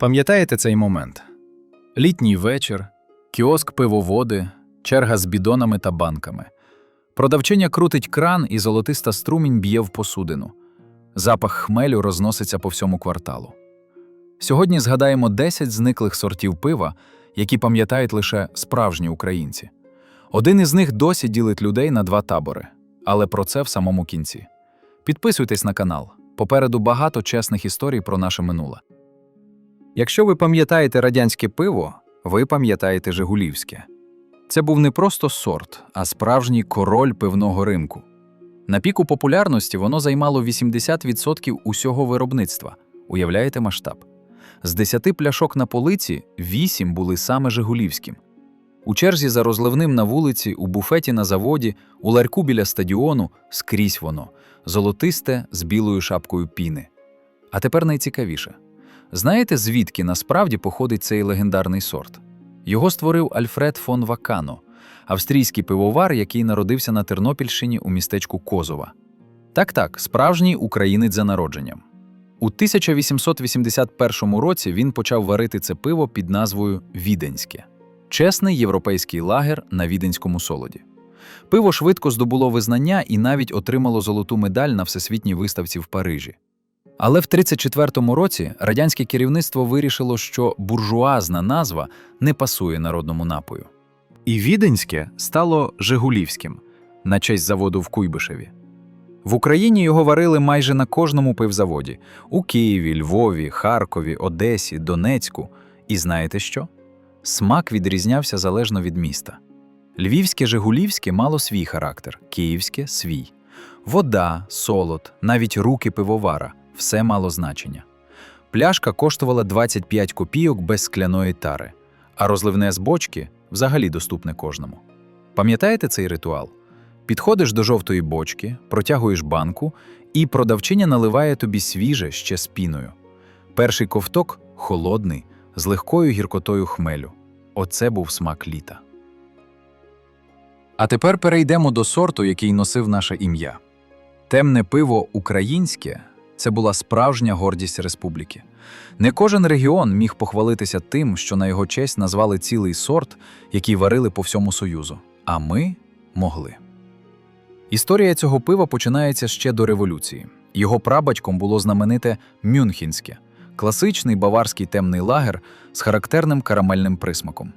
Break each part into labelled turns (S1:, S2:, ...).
S1: Пам'ятаєте цей момент? Літній вечір, кіоск пивоводи, черга з бідонами та банками. Продавчиня крутить кран, і золотиста струмінь б'є в посудину. Запах хмелю розноситься по всьому кварталу. Сьогодні згадаємо 10 зниклих сортів пива, які пам'ятають лише справжні українці. Один із них досі ділить людей на два табори, але про це в самому кінці. Підписуйтесь на канал. Попереду багато чесних історій про наше минуле. Якщо ви пам'ятаєте радянське пиво, ви пам'ятаєте Жигулівське. Це був не просто сорт, а справжній король пивного ринку. На піку популярності воно займало 80% усього виробництва. Уявляєте масштаб? З 10 пляшок на полиці 8 були саме Жигулівським. У черзі за розливним на вулиці, у буфеті на заводі, у ларьку біля стадіону скрізь воно золотисте з білою шапкою піни. А тепер найцікавіше. Знаєте, звідки насправді походить цей легендарний сорт? Його створив Альфред фон Вакано, австрійський пивовар, який народився на Тернопільщині у містечку Козова. Так так, справжній українець за народженням. У 1881 році він почав варити це пиво під назвою Віденське чесний європейський лагер на віденському солоді. Пиво швидко здобуло визнання і навіть отримало золоту медаль на всесвітній виставці в Парижі. Але в 1934 році радянське керівництво вирішило, що буржуазна назва не пасує народному напою. І віденське стало Жигулівським на честь заводу в Куйбишеві. В Україні його варили майже на кожному пивзаводі у Києві, Львові, Харкові, Одесі, Донецьку. І знаєте що? Смак відрізнявся залежно від міста. Львівське Жигулівське мало свій характер, київське свій. Вода, солод, навіть руки пивовара все мало значення. Пляшка коштувала 25 копійок без скляної тари, а розливне з бочки взагалі доступне кожному. Пам'ятаєте цей ритуал? Підходиш до жовтої бочки, протягуєш банку, і продавчиня наливає тобі свіже ще з піною. Перший ковток холодний, з легкою гіркотою хмелю. Оце був смак літа. А тепер перейдемо до сорту, який носив наше ім'я. Темне пиво українське це була справжня гордість республіки. Не кожен регіон міг похвалитися тим, що на його честь назвали цілий сорт, який варили по всьому Союзу. А ми могли. Історія цього пива починається ще до революції. Його прабатьком було знамените Мюнхенське, класичний баварський темний лагер з характерним карамельним присмаком.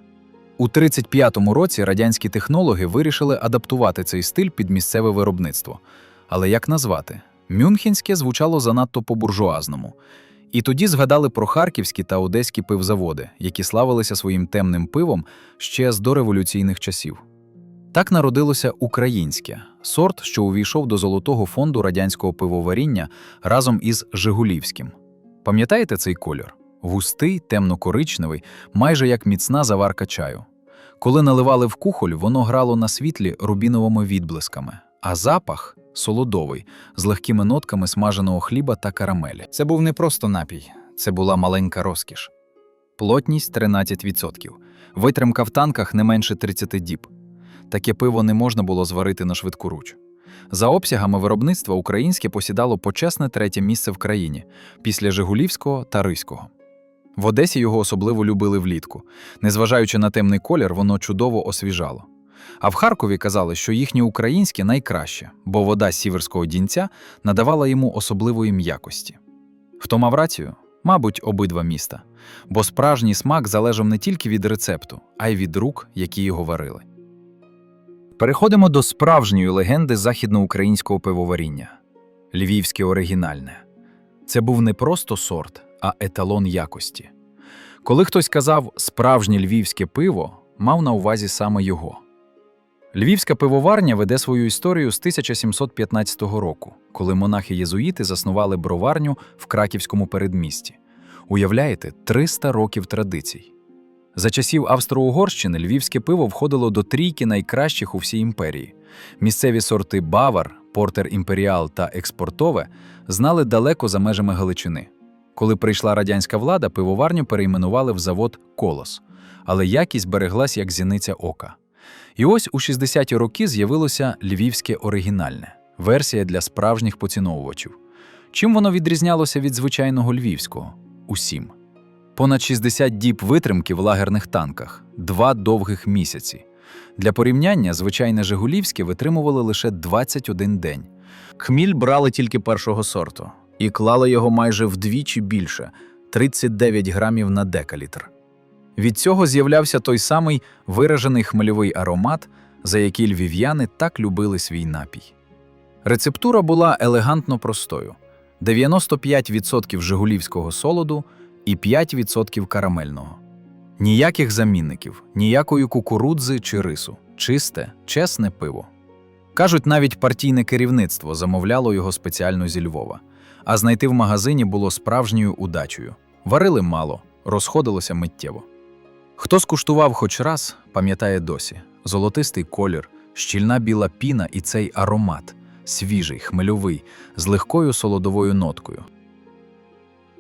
S1: У 35-му році радянські технологи вирішили адаптувати цей стиль під місцеве виробництво. Але як назвати? Мюнхенське звучало занадто по-буржуазному. І тоді згадали про харківські та одеські пивзаводи, які славилися своїм темним пивом ще з дореволюційних часів. Так народилося українське сорт, що увійшов до золотого фонду радянського пивоваріння разом із Жигулівським. Пам'ятаєте цей кольор? Густий, темно-коричневий, майже як міцна заварка чаю. Коли наливали в кухоль, воно грало на світлі рубіновими відблисками, а запах солодовий, з легкими нотками смаженого хліба та карамелі. Це був не просто напій, це була маленька розкіш. Плотність 13%, витримка в танках не менше 30 діб. Таке пиво не можна було зварити на швидку руч. За обсягами виробництва українське посідало почесне третє місце в країні після Жигулівського та Ризького. В Одесі його особливо любили влітку. Незважаючи на темний колір, воно чудово освіжало. А в Харкові казали, що їхнє українське найкраще, бо вода сіверського дінця надавала йому особливої м'якості. Хто мав рацію? Мабуть, обидва міста, бо справжній смак залежав не тільки від рецепту, а й від рук, які його варили. Переходимо до справжньої легенди західноукраїнського пивоваріння львівське оригінальне. Це був не просто сорт, а еталон якості. Коли хтось казав справжнє львівське пиво, мав на увазі саме його. Львівська пивоварня веде свою історію з 1715 року, коли монахи-єзуїти заснували броварню в краківському передмісті. Уявляєте, 300 років традицій. За часів Австро-Угорщини львівське пиво входило до трійки найкращих у всій імперії. Місцеві сорти Бавар, Портер Імперіал та Експортове знали далеко за межами Галичини. Коли прийшла радянська влада, пивоварню перейменували в завод Колос, але якість береглась як зіниця ока. І ось у 60-ті роки з'явилося львівське оригінальне версія для справжніх поціновувачів. Чим воно відрізнялося від звичайного львівського? Усім. Понад 60 діб витримки в лагерних танках, два довгих місяці. Для порівняння, звичайне Жигулівське витримували лише 21 день.
S2: Хміль брали тільки першого сорту і клали його майже вдвічі більше 39 грамів на декалітр. Від цього з'являвся той самий виражений хмельовий аромат, за який львів'яни так любили свій напій. Рецептура була елегантно простою: 95% жигулівського солоду і 5% карамельного. Ніяких замінників, ніякої кукурудзи чи рису, чисте, чесне пиво. Кажуть, навіть партійне керівництво замовляло його спеціально зі Львова, а знайти в магазині було справжньою удачею. Варили мало, розходилося миттєво. Хто скуштував хоч раз, пам'ятає досі золотистий колір, щільна біла піна і цей аромат, свіжий, хмельовий, з легкою солодовою ноткою.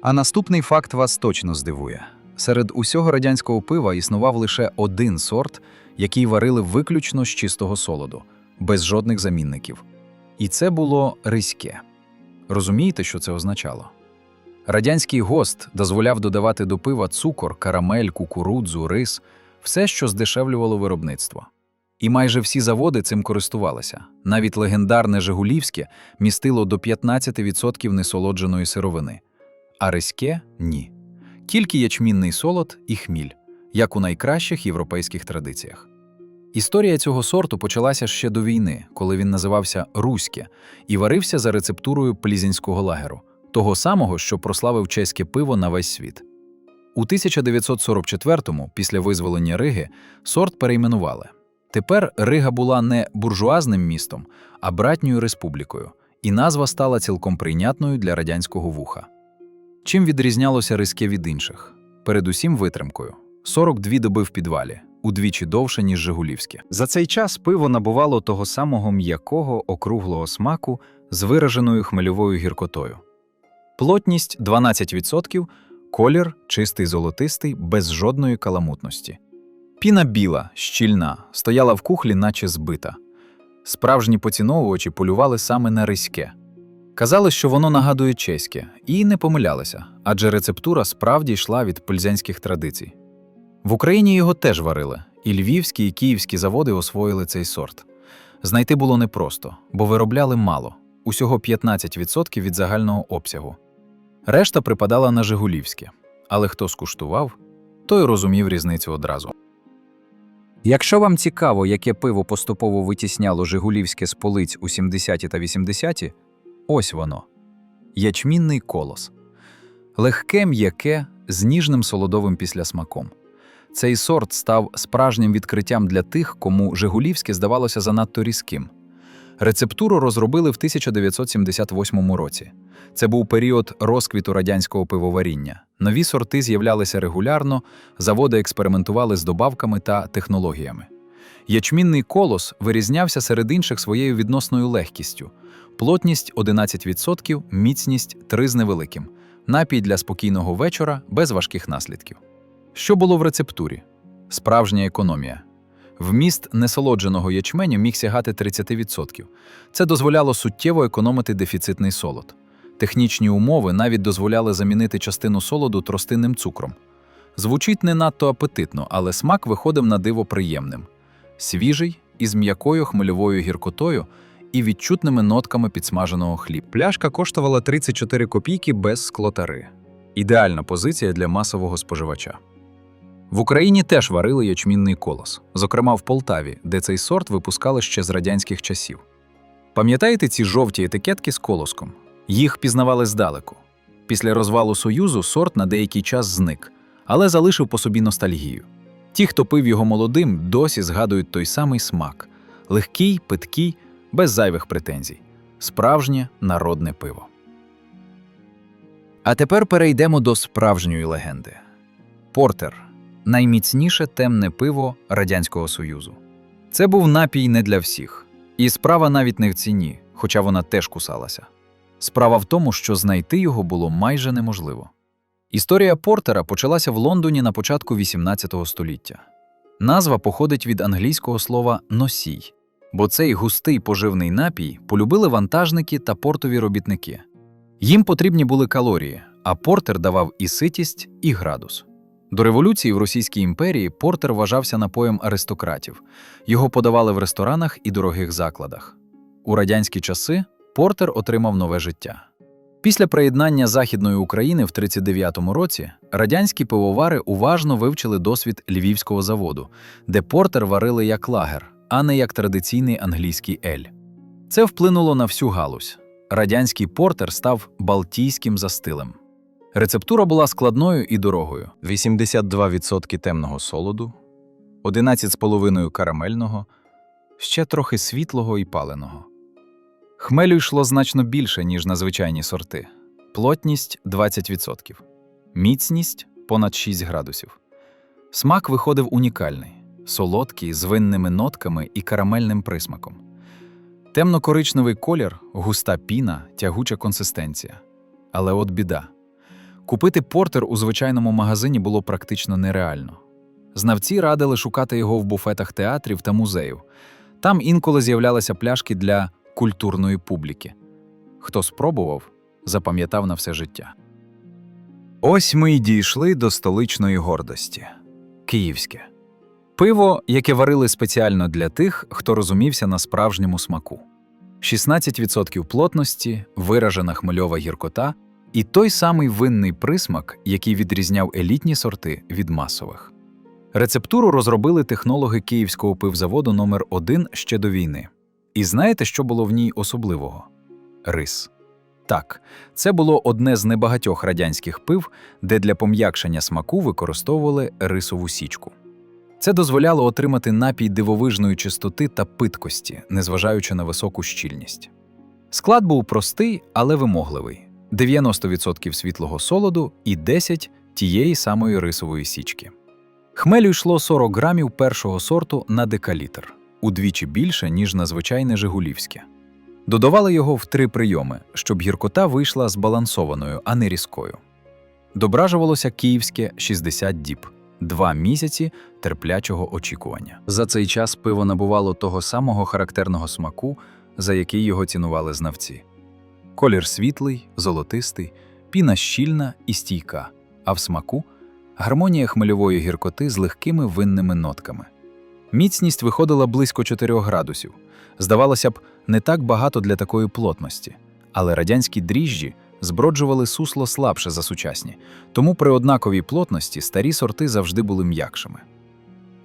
S1: А наступний факт вас точно здивує. Серед усього радянського пива існував лише один сорт, який варили виключно з чистого солоду, без жодних замінників. І це було риське. Розумієте, що це означало? Радянський гост дозволяв додавати до пива цукор, карамель, кукурудзу, рис, все, що здешевлювало виробництво. І майже всі заводи цим користувалися. Навіть легендарне Жигулівське містило до 15% несолодженої сировини, а риське ні. Тільки ячмінний солод і хміль, як у найкращих європейських традиціях. Історія цього сорту почалася ще до війни, коли він називався Руське і варився за рецептурою плізінського лагеру, того самого, що прославив чеське пиво на весь світ. У 1944-му, після визволення Риги, сорт перейменували. Тепер Рига була не буржуазним містом, а братньою республікою, і назва стала цілком прийнятною для радянського вуха. Чим відрізнялося Ризьке від інших? Передусім витримкою. 42 доби в підвалі, удвічі довше, ніж Жигулівське.
S3: За цей час пиво набувало того самого м'якого округлого смаку з вираженою хмельовою гіркотою.
S1: Плотність 12%, колір чистий золотистий, без жодної каламутності. Піна біла, щільна, стояла в кухлі, наче збита. Справжні поціновувачі полювали саме на Ризьке. Казали, що воно нагадує чеське, і не помилялися, адже рецептура справді йшла від пользянських традицій. В Україні його теж варили, і львівські і київські заводи освоїли цей сорт. Знайти було непросто, бо виробляли мало усього 15% від загального обсягу. Решта припадала на Жигулівське, але хто скуштував, той розумів різницю одразу.
S3: Якщо вам цікаво, яке пиво поступово витісняло Жигулівське з полиць у 70-ті та 80-ті,
S1: Ось воно ячмінний колос. Легке м'яке з ніжним солодовим післясмаком. Цей сорт став справжнім відкриттям для тих, кому Жигулівське здавалося занадто різким. Рецептуру розробили в 1978 році. Це був період розквіту радянського пивоваріння. Нові сорти з'являлися регулярно, заводи експериментували з добавками та технологіями. Ячмінний колос вирізнявся серед інших своєю відносною легкістю. Плотність 11%, міцність 3 з невеликим. Напій для спокійного вечора без важких наслідків. Що було в рецептурі? Справжня економія. Вміст несолодженого ячменю міг сягати 30%. Це дозволяло суттєво економити дефіцитний солод. Технічні умови навіть дозволяли замінити частину солоду тростинним цукром. Звучить не надто апетитно, але смак виходив на диво приємним. Свіжий, із м'якою хмельовою гіркотою і відчутними нотками підсмаженого хліб.
S3: пляшка коштувала 34 копійки без склотари.
S1: Ідеальна позиція для масового споживача. В Україні теж варили ячмінний колос, зокрема в Полтаві, де цей сорт випускали ще з радянських часів. Пам'ятаєте ці жовті етикетки з колоском? Їх пізнавали здалеку. Після розвалу Союзу сорт на деякий час зник, але залишив по собі ностальгію. Ті, хто пив його молодим, досі згадують той самий смак легкий, питкий, без зайвих претензій. Справжнє народне пиво. А тепер перейдемо до справжньої легенди. Портер найміцніше темне пиво Радянського Союзу. Це був напій не для всіх. І справа навіть не в ціні, хоча вона теж кусалася. Справа в тому, що знайти його було майже неможливо. Історія Портера почалася в Лондоні на початку XVIII століття. Назва походить від англійського слова носій, бо цей густий поживний напій полюбили вантажники та портові робітники. Їм потрібні були калорії, а портер давав і ситість, і градус. До революції в Російській імперії портер вважався напоєм аристократів. Його подавали в ресторанах і дорогих закладах. У радянські часи портер отримав нове життя. Після приєднання Західної України в 39-му році радянські пивовари уважно вивчили досвід львівського заводу, де портер варили як лагер, а не як традиційний англійський ель. Це вплинуло на всю галузь. Радянський портер став балтійським за стилем. Рецептура була складною і дорогою.
S2: 82% темного солоду, 11,5% карамельного,
S1: ще трохи світлого і паленого. Хмелю йшло значно більше, ніж на звичайні сорти. Плотність 20%, міцність понад 6 градусів. Смак виходив унікальний, солодкий, з винними нотками і карамельним присмаком. Темно-коричневий колір, густа піна, тягуча консистенція. Але от біда. Купити портер у звичайному магазині було практично нереально. Знавці радили шукати його в буфетах театрів та музеїв. Там інколи з'являлися пляшки для культурної публіки. Хто спробував, запам'ятав на все життя.
S3: Ось ми й дійшли до столичної гордості.
S1: Київське. Пиво, яке варили спеціально для тих, хто розумівся на справжньому смаку. 16% плотності, виражена хмельова гіркота і той самий винний присмак, який відрізняв елітні сорти від масових. Рецептуру розробили технологи Київського пивзаводу номер 1 ще до війни. І знаєте, що було в ній особливого? Рис. Так, це було одне з небагатьох радянських пив, де для пом'якшення смаку використовували рисову січку. Це дозволяло отримати напій дивовижної чистоти та питкості, незважаючи на високу щільність. Склад був простий, але вимогливий: 90% світлого солоду і 10 тієї самої рисової січки. Хмелю йшло 40 грамів першого сорту на декалітр, удвічі більше, ніж на звичайне жигулівське. Додавали його в три прийоми, щоб гіркота вийшла збалансованою, а не різкою. Дображувалося київське 60 діб, два місяці терплячого очікування. За цей час пиво набувало того самого характерного смаку, за який його цінували знавці. Колір світлий, золотистий, піна щільна і стійка, а в смаку гармонія хмельової гіркоти з легкими винними нотками. Міцність виходила близько 4 градусів. Здавалося б, не так багато для такої плотності, але радянські дріжджі зброджували сусло слабше за сучасні, тому при однаковій плотності старі сорти завжди були м'якшими.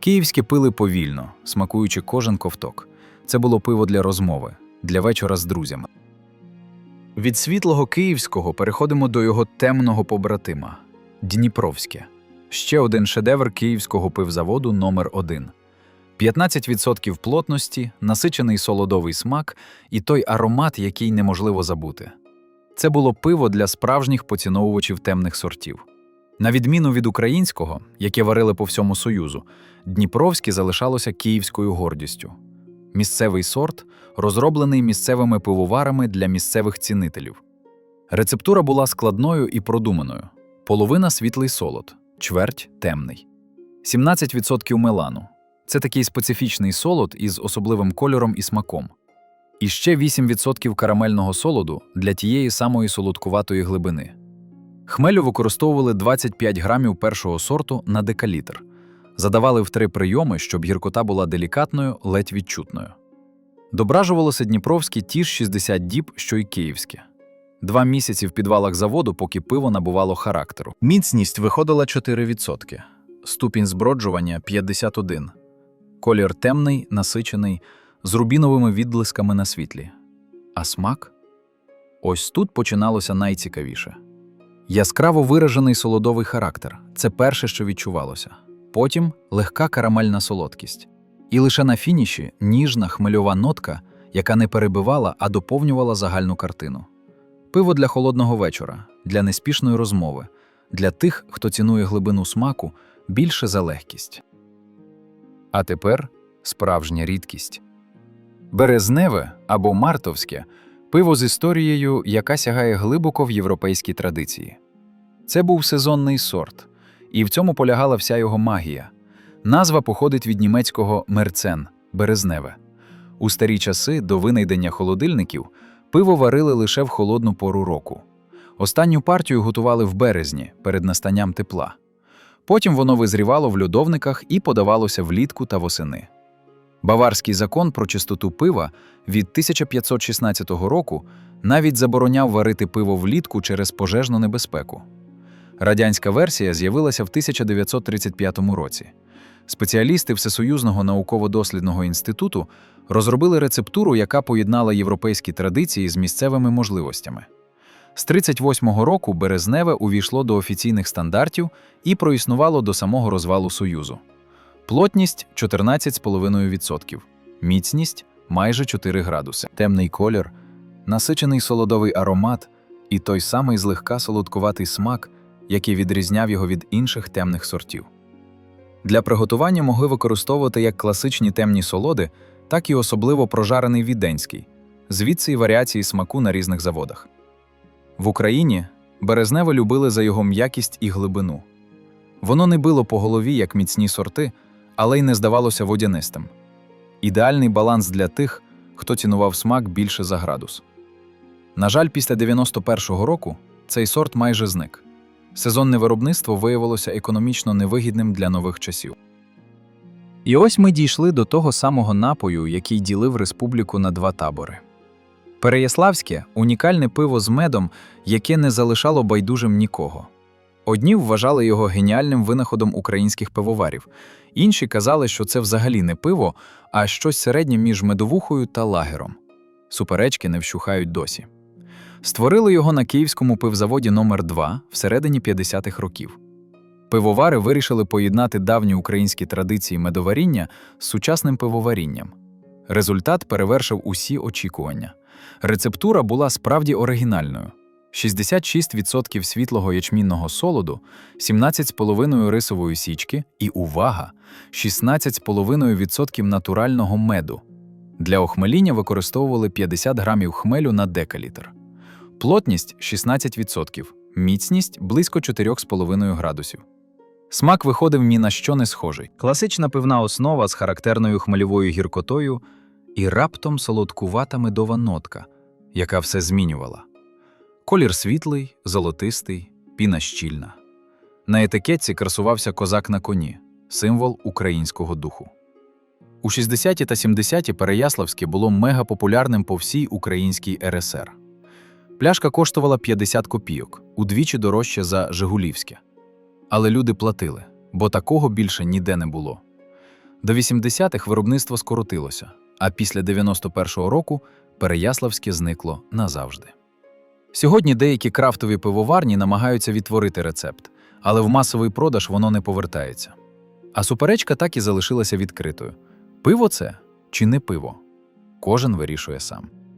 S1: Київське пили повільно, смакуючи кожен ковток. Це було пиво для розмови, для вечора з друзями. Від світлого київського переходимо до його темного побратима Дніпровське. Ще один шедевр київського пивзаводу номер 1 15% плотності, насичений солодовий смак і той аромат, який неможливо забути. Це було пиво для справжніх поціновувачів темних сортів. На відміну від українського, яке варили по всьому Союзу, Дніпровське залишалося київською гордістю. Місцевий сорт, розроблений місцевими пивоварами для місцевих цінителів. Рецептура була складною і продуманою: половина світлий солод, чверть темний, 17% мелану. Це такий специфічний солод із особливим кольором і смаком. І ще 8% карамельного солоду для тієї самої солодкуватої глибини. Хмелю використовували 25 грамів першого сорту на декалітр. Задавали в три прийоми, щоб гіркота була делікатною, ледь відчутною. Дображувалося Дніпровське ті ж 60 діб, що й київське. Два місяці в підвалах заводу, поки пиво набувало характеру.
S2: Міцність виходила 4%, ступінь зброджування 51,
S1: Колір темний, насичений, з рубіновими відблисками на світлі. А смак? Ось тут починалося найцікавіше. Яскраво виражений солодовий характер це перше, що відчувалося. Потім легка карамельна солодкість. І лише на фініші ніжна хмельова нотка, яка не перебивала, а доповнювала загальну картину. Пиво для холодного вечора, для неспішної розмови, для тих, хто цінує глибину смаку більше за легкість. А тепер справжня рідкість. Березневе або мартовське пиво з історією, яка сягає глибоко в європейській традиції. Це був сезонний сорт, і в цьому полягала вся його магія. Назва походить від німецького мерцен березневе. У старі часи до винайдення холодильників пиво варили лише в холодну пору року. Останню партію готували в березні перед настанням тепла. Потім воно визрівало в льодовниках і подавалося влітку та восени. Баварський закон про чистоту пива від 1516 року навіть забороняв варити пиво влітку через пожежну небезпеку. Радянська версія з'явилася в 1935 році. Спеціалісти Всесоюзного науково-дослідного інституту розробили рецептуру, яка поєднала європейські традиції з місцевими можливостями. З 38-го року березневе увійшло до офіційних стандартів і проіснувало до самого розвалу Союзу. Плотність 14,5%, міцність майже 4 градуси, темний колір, насичений солодовий аромат і той самий злегка солодкуватий смак, який відрізняв його від інших темних сортів. Для приготування могли використовувати як класичні темні солоди, так і особливо прожарений віденський, звідси й варіації смаку на різних заводах. В Україні березневе любили за його м'якість і глибину. Воно не било по голові як міцні сорти, але й не здавалося водянистим. Ідеальний баланс для тих, хто цінував смак більше за градус. На жаль, після 91-го року цей сорт майже зник. Сезонне виробництво виявилося економічно невигідним для нових часів.
S3: І ось ми дійшли до того самого напою, який ділив республіку на два табори.
S1: Переяславське унікальне пиво з медом, яке не залишало байдужим нікого. Одні вважали його геніальним винаходом українських пивоварів, інші казали, що це взагалі не пиво, а щось середнє між медовухою та лагером. Суперечки не вщухають досі. Створили його на київському пивзаводі номер 2 всередині 50-х років. Пивовари вирішили поєднати давні українські традиції медоваріння з сучасним пивоварінням. Результат перевершив усі очікування. Рецептура була справді оригінальною: 66% світлого ячмінного солоду, 17,5 рисової січки і увага! 16,5% натурального меду. Для охмеління використовували 50 грамів хмелю на декалітр. Плотність 16%, міцність близько 4,5 градусів. Смак виходив ні на що не схожий.
S3: Класична пивна основа з характерною хмельовою гіркотою
S1: і раптом солодкувата медова нотка, яка все змінювала. Колір світлий, золотистий, піна щільна. На етикетці красувався козак на коні, символ українського духу. У 60-ті та 70-ті Переяславське було мегапопулярним по всій українській РСР. Пляшка коштувала 50 копійок, удвічі дорожче за Жигулівське. Але люди платили, бо такого більше ніде не було. До 80-х виробництво скоротилося, а після 91-го року Переяславське зникло назавжди. Сьогодні деякі крафтові пивоварні намагаються відтворити рецепт, але в масовий продаж воно не повертається. А суперечка так і залишилася відкритою: пиво це чи не пиво? Кожен вирішує сам.